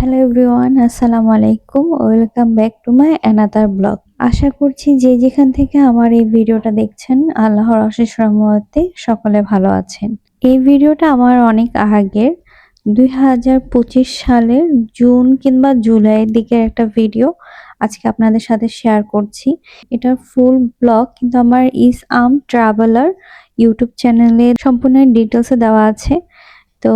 Hello everyone, আসসালামু আলাইকুম। Welcome back to my another blog. আশা করছি যে যেখান থেকে আমার এই ভিডিওটা দেখছেন, আল্লাহর অশেষ রহমতে সকলে ভালো আছেন। এই ভিডিওটা আমার অনেক আগের, দুই হাজার পঁচিশ সালের জুন কিংবা জুলাইয়ের দিকের একটা ভিডিও আজকে আপনাদের সাথে শেয়ার করছি। এটার ফুল ব্লগ, কিন্তু আমার ইস আম ট্রাভেলার ইউটিউব চ্যানেলে সম্পূর্ণ ডিটেলসে দেওয়া আছে। তো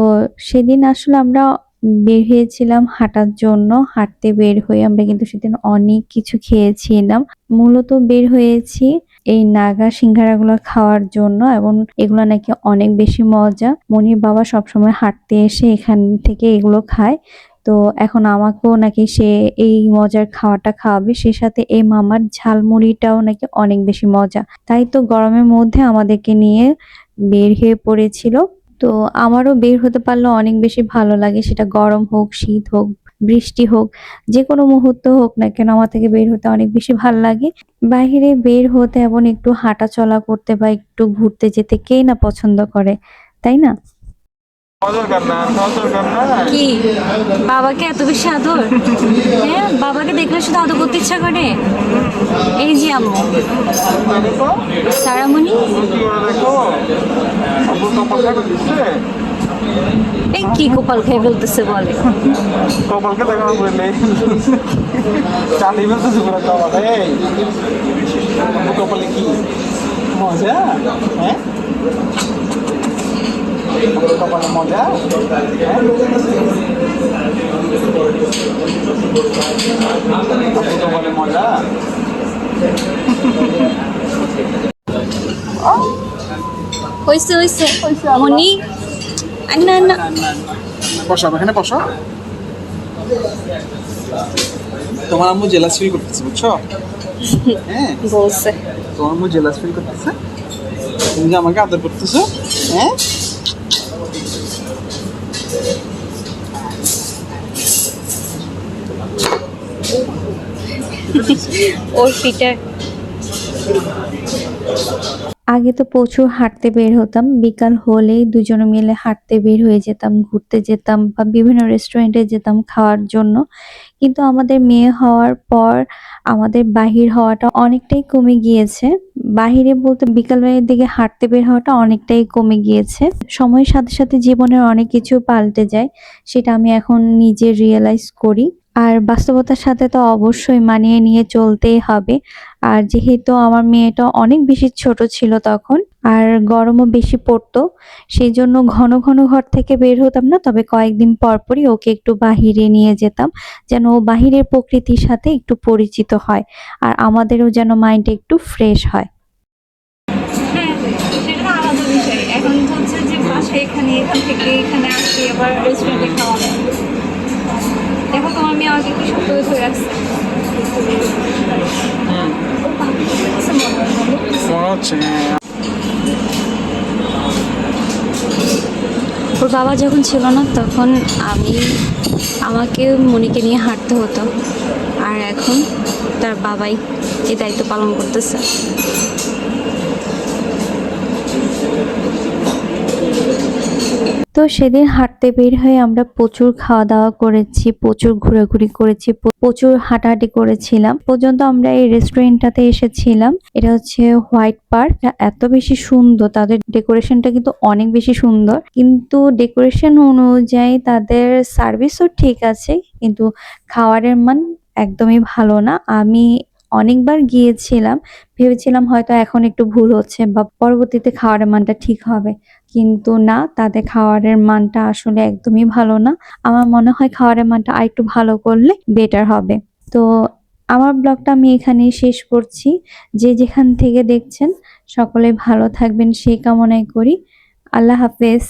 সেদিন আসলে আমরা বের হয়েছিলাম হাঁটার জন্য। হাঁটতে বের হয়ে আমরা কিন্তু সেদিন অনেক কিছু খেয়েছিলাম। মূলত বের হয়েছি এই নাগা সিঙ্গারাগুলো খাওয়ার জন্য এবং এগুলো নাকি অনেক বেশি মজা। মনির বাবা সবসময় হাঁটতে এসে এখান থেকে এগুলো খায়। তো এখন আমাকেও নাকি সে এই মজার খাওয়াটা খাওয়াবে। সে সাথে এই মামার ঝালমুড়িটাও নাকি অনেক বেশি মজা। তাই তো গরমের মধ্যে আমাদেরকে নিয়ে বের হয়ে পড়েছিল। তো আমারও বের হতে পারলে অনেক বেশি ভালো লাগে। সেটা গরম হোক শীত হোক বৃষ্টি হোক যে কোনো মুহূর্ত হোক না কেন আমার থেকে বের হতে অনেক বেশি ভালো লাগে। বাইরে বের হতে এবং একটু হাঁটা চলা করতে বা একটু ঘুরতে যেতে কেই না পছন্দ করে তাই না? কি? বাবাকে এত বেশি আদর? হ্যাঁ বাবাকে দেখলে শুধু আদর করতে ইচ্ছা করে? এই যে আম্মু। সারামণি কি করে দেখো আব্বুর কপাল কাটা দিচ্ছে এই কি কপাল খেয়ে ফেলতেছে বলে? কপালকে দেখো না বললে চাঁদি ফেলতেছে পুরো কপাল এই। কপালে কি? মজা হ্যাঁ? কপালে মজা হ্যাঁ? কপালে মজা। হয়েছে হয়েছে মনি আন্না আন্না বসো এখানে বসো। তোমার আম্মু জেলাস ফিল করতেছে বুঝছ? হ্যাঁ। বলছে। তোমার আম্মু জেলাস ফিল করতেছে? তুমি যে আমাকে আদর করতেছো হ্যাঁ? ওর ফিটার আগে তো প্রচুর হাঁটতে বের হতাম, বিকাল হলেই দুজনে মিলে হাঁটতে বের হয়ে যেতাম, ঘুরতে যেতাম বা বিভিন্ন রেস্টুরেন্টে যেতাম খাওয়ার জন্য। কিন্তু আমাদের মেয়ে হওয়ার পর আমাদের বাহির হওয়াটা অনেকটাই কমে গিয়েছে। বাহিরে বলতে বিকালের দিকে হাঁটতে বের হওয়াটা অনেকটাই কমে গিয়েছে। সময়ের সাথে সাথে জীবনের অনেক কিছু পাল্টে যায়, সেটা আমি এখন নিজে রিয়েলাইজ করি। আর বাস্তবতার সাথে তো অবশ্যই মানিয়ে নিয়ে চলতেই হবে। আর যেহেতু আমার মেয়েটা অনেক বেশি ছোট ছিল তখন, আর গরমও বেশি পড়তো, সেই জন্য ঘন ঘন ঘর থেকে বের হতাম না, তবে কয়েকদিন পরপরই ওকে একটু বাহিরে নিয়ে যেতাম, যেন ও বাহিরের প্রকৃতির সাথে একটু পরিচিত হয়, আর আমাদেরও যেন মাইন্ডটা একটু ফ্রেশ হয়। হ্যাঁ এখন এখানে থেকে এখানে আসি রেস্টুরেন্টে খাওয়া দেখো তোমার মেয়ে আমাকে কি সুন্দর ধরে আসছে। মনে হচ্ছে ওর বাবা যখন ছিল না তখন আমি আমাকে মনিকে নিয়ে হাঁটতে হতো। আর এখন তার বাবাই এই দায়িত্ব পালন করতেছে। তো সেদিন হাঁটতে বের হয়ে আমরা প্রচুর খাওয়া দাওয়া করেছি, প্রচুর ঘোরাঘুরি করেছি, প্রচুর হাঁটাহাঁটি করেছিলাম। পর্যন্ত আমরা এই রেস্টুরেন্টটাতে এসেছিলাম। এটা হচ্ছে হোয়াইট পার্ক। এত বেশি সুন্দর, তাদের ডেকোরেশনটা কিন্তু অনেক বেশি সুন্দর। কিন্তু ডেকোরেশন অনুযায়ী তাদের সার্ভিসও ঠিক আছে, কিন্তু খাবারের মান একদমই ভালো না। আমি অনেকবার গিয়েছিলাম, ভেবেছিলাম হয়তো এখন একটু ভুল হচ্ছে বা পরবর্তীতে খাওয়ারের মানটা ঠিক হবে। কিন্তু না তাদের খাওয়ারের মানটা আসলে একদমই ভালো না। আমার মনে হয় খাওয়ারের মানটা আরেকটু ভালো করলে বেটার হবে। তো আমার ব্লগটা আমি এখানেই শেষ করছি। যে যেখান থেকে দেখছেন, সকলে ভালো থাকবেন সেই কামনাই করি। আল্লাহ হাফেজ।